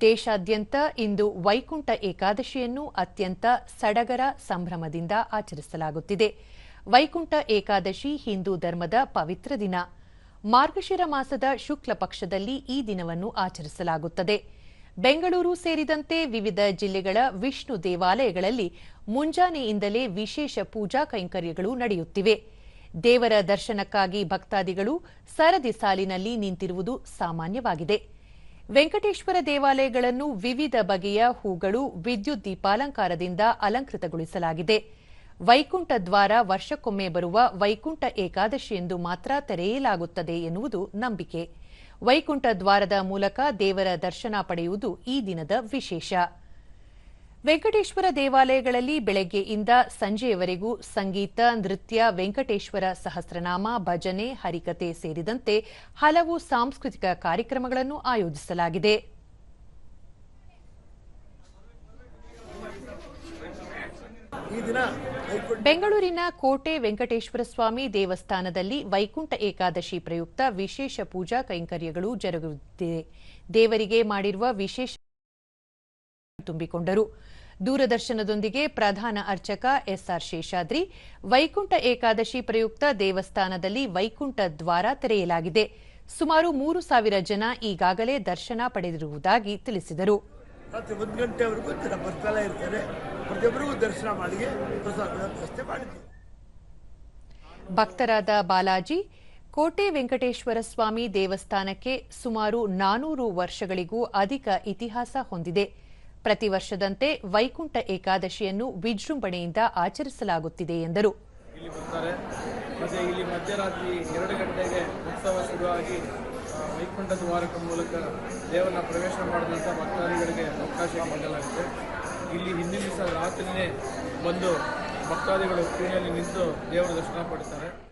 ದೇಶಾದ್ಯಂತ ಇಂದು ವೈಕುಂಠ ಏಕಾದಶಿಯನ್ನು ಅತ್ಯಂತ ಸಡಗರ ಸಂಭ್ರಮದಿಂದ ಆಚರಿಸಲಾಗುತ್ತಿದೆ. ವೈಕುಂಠ ಏಕಾದಶಿ ಹಿಂದೂ ಧರ್ಮದ ಪವಿತ್ರ ದಿನ. ಮಾರ್ಗಶಿರ ಮಾಸದ ಶುಕ್ಲ ಪಕ್ಷದಲ್ಲಿ ಈ ದಿನವನ್ನು ಆಚರಿಸಲಾಗುತ್ತದೆ. ಬೆಂಗಳೂರು ಸೇರಿದಂತೆ ವಿವಿಧ ಜಿಲ್ಲೆಗಳ ವಿಷ್ಣು ದೇವಾಲಯಗಳಲ್ಲಿ ಮುಂಜಾನೆಯಿಂದಲೇ ವಿಶೇಷ ಪೂಜಾ ಕೈಂಕರ್ಯಗಳು ನಡೆಯುತ್ತಿವೆ. ದೇವರ ದರ್ಶನಕ್ಕಾಗಿ ಭಕ್ತಾದಿಗಳು ಸರದಿ ಸಾಲಿನಲ್ಲಿ ನಿಂತಿರುವುದು ಸಾಮಾನ್ಯವಾಗಿದೆ. ವೆಂಕಟೇಶ್ವರ ದೇವಾಲಯಗಳನ್ನು ವಿವಿಧ ಬಗೆಯ ಹೂಗಳು, ವಿದ್ಯುತ್ ದೀಪಾಲಂಕಾರದಿಂದ ಅಲಂಕೃತಗೊಳಿಸಲಾಗಿದೆ. ವೈಕುಂಠ ದ್ವಾರ ವರ್ಷಕ್ಕೊಮ್ಮೆ ಬರುವ ವೈಕುಂಠ ಏಕಾದಶಿ ಎಂದು ಮಾತ್ರ ತೆರೆಯಲಾಗುತ್ತದೆ ಎನ್ನುವುದು ನಂಬಿಕೆ. ವೈಕುಂಠ ದ್ವಾರದ ಮೂಲಕ ದೇವರ ದರ್ಶನ ಪಡೆಯುವುದು ಈ ದಿನದ ವಿಶೇಷ. ವೆಂಕಟೇಶ್ವರ ದೇವಾಲಯಗಳಲ್ಲಿ ಬೆಳಗ್ಗೆಯಿಂದ ಸಂಜೆಯವರೆಗೂ ಸಂಗೀತ, ನೃತ್ಯ, ವೆಂಕಟೇಶ್ವರ ಸಹಸ್ರನಾಮ, ಭಜನೆ, ಹರಿಕತೆ ಸೇರಿದಂತೆ ಹಲವು ಸಾಂಸ್ಕೃತಿಕ ಕಾರ್ಯಕ್ರಮಗಳನ್ನು ಆಯೋಜಿಸಲಾಗಿದೆ. ಬೆಂಗಳೂರಿನ ಕೋಟೆ ವೆಂಕಟೇಶ್ವರ ಸ್ವಾಮಿ ದೇವಸ್ಥಾನದಲ್ಲಿ ವೈಕುಂಠ ಏಕಾದಶಿ ಪ್ರಯುಕ್ತ ವಿಶೇಷ ಪೂಜಾ ಕೈಂಕರ್ಯಗಳು ಜರುಗುತ್ತಿವೆ ದೇವರಿಗೆ ಮಾಡಿರುವ ವಿಶೇಷ ತುಂಬಿಕೊಂಡರು. ದೂರದರ್ಶನದೊಂದಿಗೆ ಪ್ರಧಾನ ಅರ್ಚಕ ಎಸ್ಆರ್ ಶೇಷಾದ್ರಿ ವೈಕುಂಠ ಏಕಾದಶಿ ಪ್ರಯುಕ್ತ ದೇವಸ್ಥಾನದಲ್ಲಿ ವೈಕುಂಠ ದ್ವಾರ ತೆರೆಯಲಾಗಿದೆ. ಸುಮಾರು ಮೂರು ಸಾವಿರ ಜನ ಈಗಾಗಲೇ ದರ್ಶನ ಪಡೆದಿರುವುದಾಗಿ ತಿಳಿಸಿದರು. ಭಕ್ತರಾದ ಬಾಲಾಜಿ ಕೋಟೆ ವೆಂಕಟೇಶ್ವರ ಸ್ವಾಮಿ ದೇವಸ್ಥಾನಕ್ಕೆ ಸುಮಾರು ನಾನೂರು ವರ್ಷಗಳಿಗೂ ಅಧಿಕ ಇತಿಹಾಸ ಹೊಂದಿದೆ. ಪ್ರತಿ ವರ್ಷದಂತೆ ವೈಕುಂಠ ಏಕಾದಶಿಯನ್ನು ವಿಜೃಂಭಣೆಯಿಂದ ಆಚರಿಸಲಾಗುತ್ತಿದೆ ಎಂದರು. ಇಲ್ಲಿ ಬರ್ತಾರೆ. ಇಲ್ಲಿ ಮಧ್ಯರಾತ್ರಿ ಎರಡು ಗಂಟೆಗೆ ಉತ್ಸವ ಶುರುವಾಗಿ ವೈಕುಂಠ ದ್ವಾರಕ ಮೂಲಕ ದೇವನ ಪ್ರವೇಶ ಮಾಡಿದಂಥ ಭಕ್ತಾದಿಗಳಿಗೆ ಅವಕಾಶ ನೀಡಲಾಗಿದೆ ಇಲ್ಲಿ ಹಿಂದಿನ ದಿವಸ ರಾತ್ರಿಯೇ ಬಂದು ಭಕ್ತಾದಿಗಳು ಕ್ಯೂನಲ್ಲಿ ನಿಂತು ದೇವರ ದರ್ಶನ ಪಡ್ತಾರೆ.